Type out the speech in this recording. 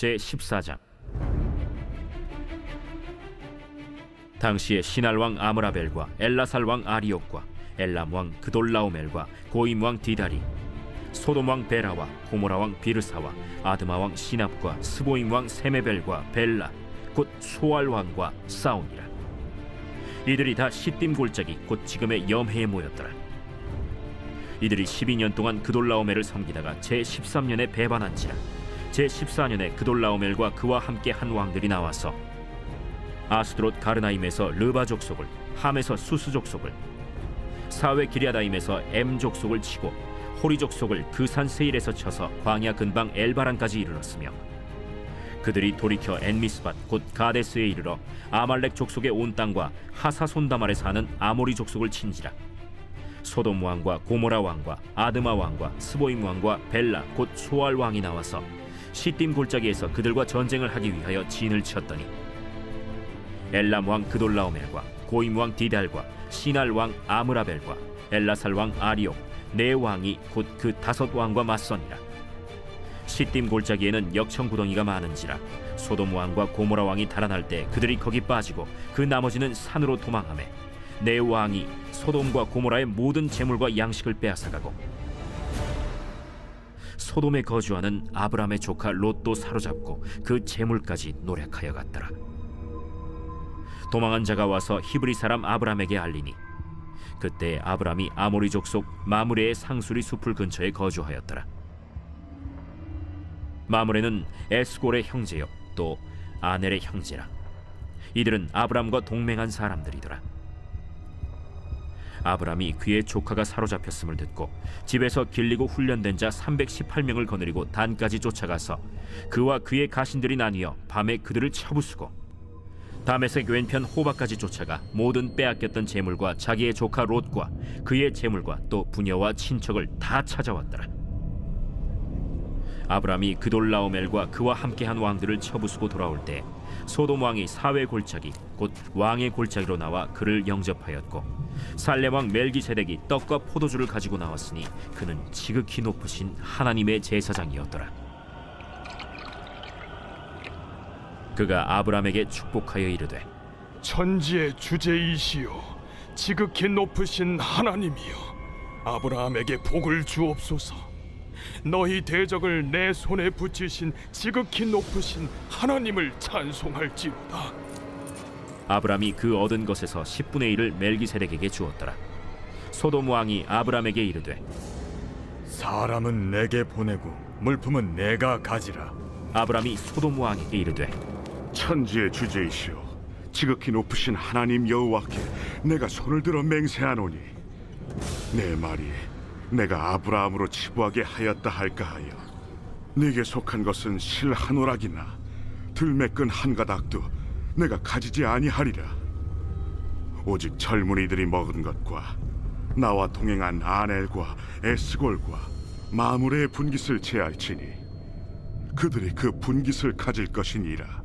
제 14장. 당시에 신할 왕 아므라벨과 엘라살 왕 아리옥과 엘람 왕 그돌라오멜과 고임 왕 디다리 소돔 왕 베라와 고모라 왕 비르사와 아드마 왕 시납과 스보임 왕 세메벨과 벨라 곧 소알 왕과 싸우니라. 이들이 다 시딤 골짜기 곧 지금의 염해에 모였더라. 이들이 12년 동안 그돌라오멜을 섬기다가 제 13년에 배반한지라 제 14년에 그돌라오멜과 그와 함께 한 왕들이 나와서 아스드롯 가르나임에서 르바 족속을 함에서 수스 족속을 사회 기리아다임에서 엠 족속을 치고 호리 족속을 그산 세일에서 쳐서 광야 근방 엘바란까지 이르렀으며 그들이 돌이켜 엔미스밭 곧 가데스에 이르러 아말렉 족속의 온 땅과 하사손다말에 사는 아모리 족속을 친지라. 소돔 왕과 고모라 왕과 아드마 왕과 스보임 왕과 벨라 곧 소알 왕이 나와서 시딤 골짜기에서 그들과 전쟁을 하기 위하여 진을 쳤더니 엘람 왕 그돌라오멜과 고임 왕 디달과 시날 왕 아므라벨과 엘라살 왕 아리옥 네 왕이 곧 그 다섯 왕과 맞서니라 시딤 골짜기에는 역청 구덩이가 많은지라 소돔 왕과 고모라 왕이 달아날 때 그들이 거기 빠지고 그 나머지는 산으로 도망하매 네 왕이 소돔과 고모라의 모든 재물과 양식을 빼앗아가고 소돔에 거주하는 아브람의 조카 롯도 사로잡고 그 재물까지 노력하여 갔더라. 도망한 자가 와서 히브리 사람 아브람에게 알리니 그때 아브람이 아모리 족 속 마므레의 상수리 숲을 근처에 거주하였더라. 마므레는 에스골의 형제요 또 아넬의 형제라. 이들은 아브람과 동맹한 사람들이더라. 아브람이 그의 조카가 사로잡혔음을 듣고 집에서 길리고 훈련된 자 318명을 거느리고 단까지 쫓아가서 그와 그의 가신들이 나뉘어 밤에 그들을 쳐부수고 다메섹 왼편 호박까지 쫓아가 모든 빼앗겼던 재물과 자기의 조카 롯과 그의 재물과 또 부녀와 친척을 다 찾아왔더라. 아브람이 그돌라오멜과 그와 함께한 왕들을 쳐부수고 돌아올 때 소돔 왕이 사회 골짜기 곧 왕의 골짜기로 나와 그를 영접하였고 살렘 왕 멜기세덱이 떡과 포도주를 가지고 나왔으니 그는 지극히 높으신 하나님의 제사장이었더라. 그가 아브람에게 축복하여 이르되 천지의 주제이시요 지극히 높으신 하나님이여. 아브라함에게 복을 주옵소서. 너희 대적을 내 손에 붙이신 지극히 높으신 하나님을 찬송할지로다 아브람이 그 얻은 것에서 10분의 1을 멜기세덱에게 주었더라. 소돔 왕이 아브람에게 이르되 사람은 내게 보내고 물품은 내가 가지라. 아브람이 소돔 왕에게 이르되 천지의 주제이시오 지극히 높으신 하나님 여호와께 내가 손을 들어 맹세하노니 내 말이 내가 아브라함으로 치부하게 하였다 할까 하여 네게 속한 것은 실한 오락이나 들매끈 한 가닥도 내가 가지지 아니하리라. 오직 젊은이들이 먹은 것과 나와 동행한 아넬과 에스골과 마무레의 분깃을 제할지니 그들이 그 분깃을 가질 것이니라